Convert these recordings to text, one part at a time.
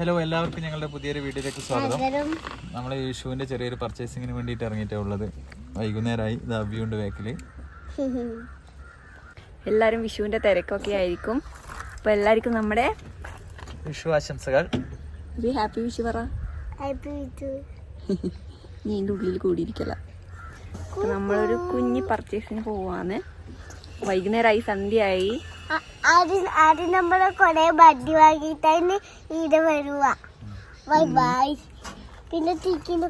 Hello എല്ലാവർക്കും ഞങ്ങളുടെ പുതിയൊരു വീഡിയോയിലേക്ക് സ്വാഗതം. നമ്മൾ യേശുവിന്റെ ചെറിയൊരു പർച്ചേസിങ്ങിന് വേണ്ടിയിട്ട് ഇറങ്ങിയിട്ടാണ് ഉള്ളത്. വൈകുന്നേരമായി ഇത് അബിയുണ്ട് ബാക്കിൽ എല്ലാവരും വിഷുവിന്റെ തിരക്കൊക്കെ ആയിരിക്കും. അപ്പോൾ എല്ലാവർക്കും നമ്മുടെ വിഷു ആശംസകൾ. ഹാപ്പി വിഷു പറ. നീ എന്റെ ഉള്ളിൽ കൂടിയിരിക്കല നമ്മളൊരു കുഞ്ഞി പർച്ചേസിന് പോവാന്ന്. വൈകുന്നേരമായി സന്ധ്യയായി. ആദ്യം ആദ്യം നമ്മൾ കുറെ ബഡ്ഡി വാങ്ങിയിട്ടാണ് ഇത് വരുക ബൈ ബൈ പിന്നെ ചിക്കന്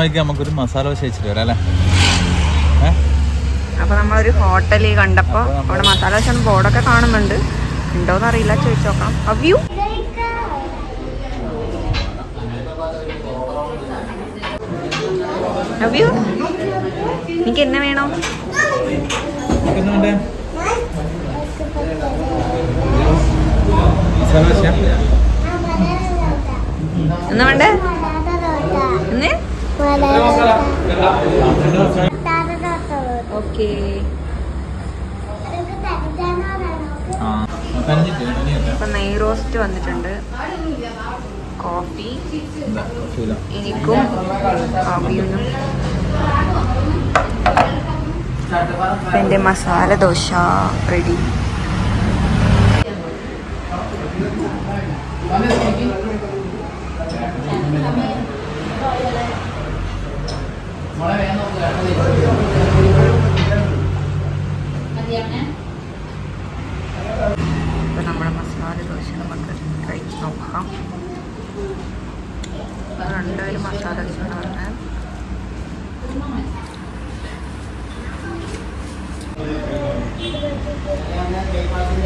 വഴിക്ക് നമുക്കൊരു മസാല ദോശ വെച്ചിട്ട് വരാം അല്ലേ? അപ്പൊ നമ്മളൊരു ഹോട്ടലിൽ കണ്ടപ്പോ അവിടെ മസാല ദോശ ബോർഡൊക്കെ കാണുന്നുണ്ട്. ഉണ്ടോന്ന് അറിയില്ല ചോദിച്ചു നോക്കാം. അവ്യൂ എന്നെ വേണോ? എന്നാ വേണ്ടേ? എന്ന് ഓക്കേ. റോസ്റ്റ് വന്നിട്ടുണ്ട്. കോഫി എനിക്കും എന്റെ മസാല ദോശ റെഡി ഇപ്പൊ നമ്മുടെ മസാല ദോശ നമുക്ക് കഴിച്ച് നോക്കാം രണ്ടുപേരും മസാല ദോശ പറഞ്ഞാൽ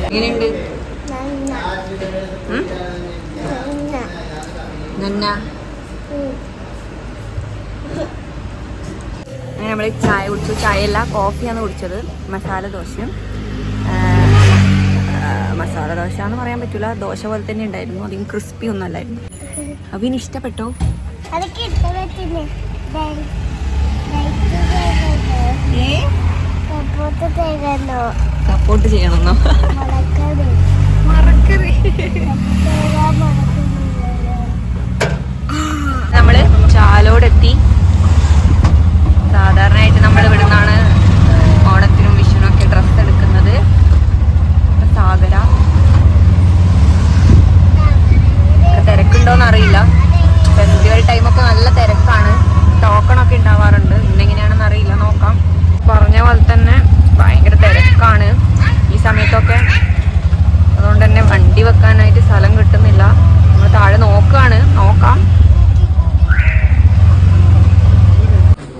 എങ്ങനെയുണ്ട്? നമ്മൾ ചായ കുടിച്ചു. ചായയല്ല കോഫിയാണ് കുടിച്ചത്. മസാല ദോശയും. മസാല ദോശ എന്ന് പറയാൻ പറ്റില്ല ദോശ പോലെ തന്നെ ഉണ്ടായിരുന്നു. അധികം ക്രിസ്പി ഒന്നും അല്ലായിരുന്നു. അവിന് ഇഷ്ടപ്പെട്ടോ? സപ്പോർട്ട് ചെയ്യണമെന്നോ നമ്മൾ ചാലോടെത്തി. സാധാരണയായിട്ട് നമ്മൾ ഇവിടെ നിന്നാണ് ഓണത്തിനും വിഷുവിനും ഒക്കെ ഡ്രസ്സ് എടുക്കുന്നത് ഇപ്പൊ സാഗര ഇവിടെ തിരക്കുണ്ടോന്ന് അറിയില്ല ഫെസ്റ്റിവൽ ടൈമൊക്കെ നല്ല തിരക്കാണ് ടോക്കൺ ഒക്കെ ഉണ്ടാവാറുണ്ട് ഇന്നെങ്ങനെയാണെന്ന് അറിയില്ല നോക്കാം പറഞ്ഞ പോലെ തന്നെ ഭയങ്കര തിരക്കാണ് ഈ സമയത്തൊക്കെ അതുകൊണ്ട് തന്നെ വണ്ടി വെക്കാനായിട്ട് സ്ഥലം കിട്ടുന്നില്ല നമ്മൾ താഴെ നോക്കുകയാണ് നോക്കാം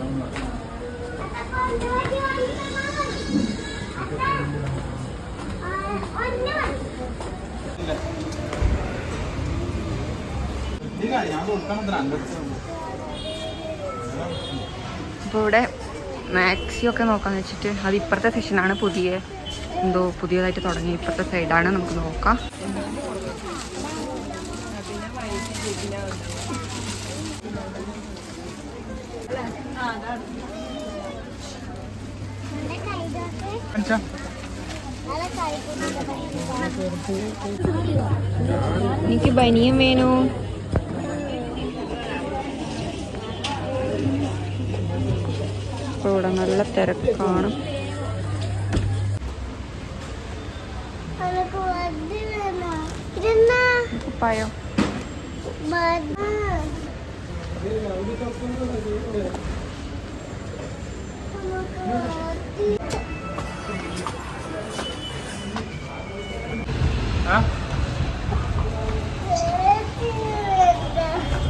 ഞാൻ കൊടുക്കാൻ അങ്ങോട്ട് അപ്പോൾ ഇവിടെ മാക്സി ഒക്കെ നോക്കാന്ന് വെച്ചിട്ട് അത് ഇപ്പുറത്തെ സെഷനാണ് പുതിയ. എന്തോ പുതിയതായിട്ട് തുടങ്ങി. ഇപ്പുറത്തെ സൈഡാണ് നമുക്ക് നോക്കാം. എനിക്ക് ബനിയം വേണു. ഇപ്പോൾ ഇവിടെ നല്ല തിരക്കാണ്. പയോ വണ്ടി വേണോ ഇതെന്നാ കുപ്പായോ മതി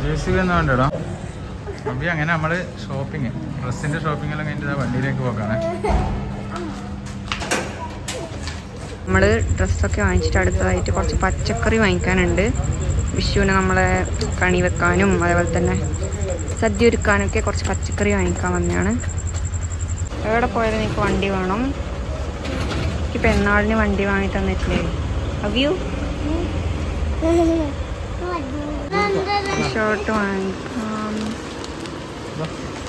ജെ സി ബി ഒന്നും വേണ്ടടാ. അപ്പൊ അങ്ങനെ നമ്മൾ ഷോപ്പിംഗ് ഡ്രസ്സിന്റെ ഷോപ്പിംഗ് എല്ലാം കഴിഞ്ഞിട്ട് വണ്ടിയിലേക്ക് പോക്കാണ്. നമ്മൾ ഡ്രസ്സൊക്കെ വാങ്ങിച്ചിട്ട് അടുത്തതായിട്ട് കുറച്ച് പച്ചക്കറി വാങ്ങിക്കാനുണ്ട്. വിഷുവിന് നമ്മളെ കണി വെക്കാനും അതേപോലെ തന്നെ സദ്യ ഒരുക്കാനൊക്കെ കുറച്ച് പച്ചക്കറി വാങ്ങിക്കാൻ വന്നതാണ്. എവിടെ പോയാലും എനിക്ക് വണ്ടി വേണം. എനിക്ക് പെരുന്നാളിന് വണ്ടി വാങ്ങി തന്നിട്ടില്ലേ? അവ്യൂ ഷർട്ട് വാങ്ങിക്കാം.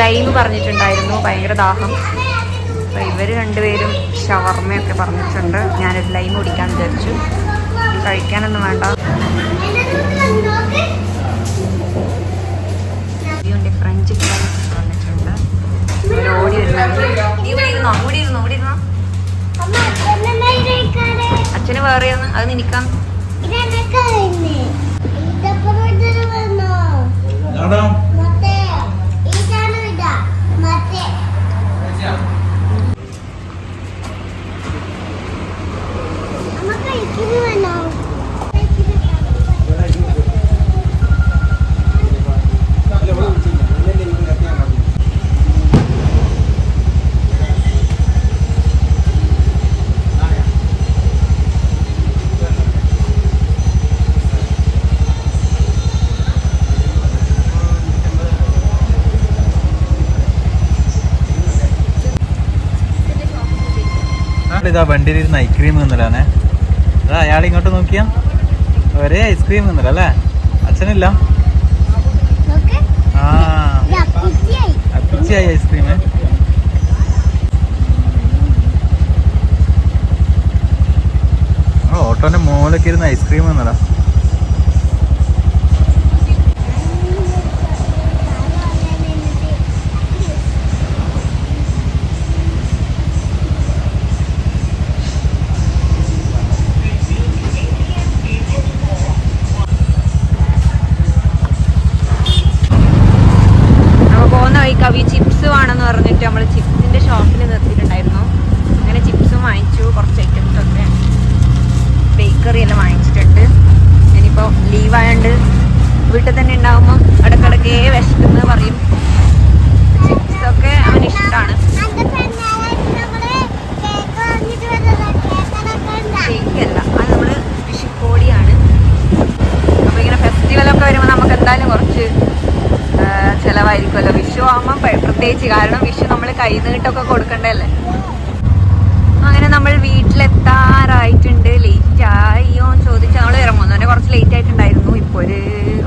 ലൈവ് പറഞ്ഞിട്ടുണ്ടായിരുന്നു ഭയങ്കര ദാഹം. അപ്പൊ ഇവർ രണ്ടുപേരും ഷവർമ്മയൊക്കെ പറഞ്ഞിട്ടുണ്ട്. ഞാനൊരു ലൈം കുടിക്കാൻ വിചാരിച്ചു. കഴിക്കാനൊന്നും വേണ്ട. ഫ്രഞ്ച് ഫ്രൈസ് ഓടി വരുന്നുണ്ട് നീ ഇവിടെ ഇരുന്നോ? ഇവിടെ ഇരുന്നോ? ഇവിടെ ഇരുന്നോ? അമ്മ അച്ഛനെന്നായി കഴിക്കാറ് അച്ഛന് വേറെ ഒന്ന്. അത് നിനക്കാം. ഇതെന്നൊക്കെ ഇതപ്പുറം ഇതൊരു വന്നോ? ഇതാ വണ്ടിയിൽ ഇരുന്ന് ഐസ്ക്രീം തിന്നലാണേ അതാ അയാൾ ഇങ്ങോട്ട് നോക്കിയാ. ഒരേ ഐസ്ക്രീം തിന്നല അല്ലേ? അച്ഛനില്ല? ആ. അപ്പിച്ചിയായി ഐസ്ക്രീം ഓട്ടോന്റെ മോലൊക്കെ ഇരുന്ന് ഐസ്ക്രീം തിന്നലാ. പ്രത്യേകിച്ച് കാരണം വിഷു നമ്മൾ കൈ നീട്ടൊക്കെ കൊടുക്കണ്ടല്ലേ? അങ്ങനെ നമ്മൾ വീട്ടിലെത്താറായിട്ടുണ്ട്. ലേറ്റ് ആയോ എന്ന് ചോദിച്ചാൽ നമ്മൾ ഇറങ്ങുന്നതിന് കുറച്ച് ലേറ്റ് ആയിട്ടുണ്ടായിരുന്നു ഇപ്പോൾ ഒരു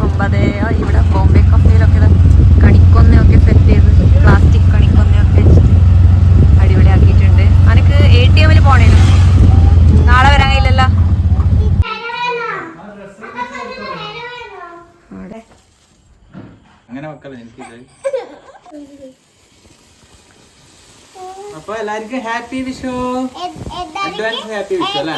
ഒമ്പത് ആ, ഇവിടെ ബോംബെ കഫേയിലൊക്കെ കണിക്കൊന്നയൊക്കെ സെറ്റ് ചെയ്ത് പ്ലാസ്റ്റിക് കണിക്കൊന്നയൊക്കെ അടിപൊളിയാക്കിയിട്ടുണ്ട്. അനക്ക് എ ടി എമ്മിൽ പോണേനു? നാളെ വരാൻ കഴിയില്ലല്ലോ അങ്ങനെ വെക്കല്ലേ എനിക്ക് അപ്പൊ എല്ലാവർക്കും happy Vishu. Advance happy Vishu അല്ലേ?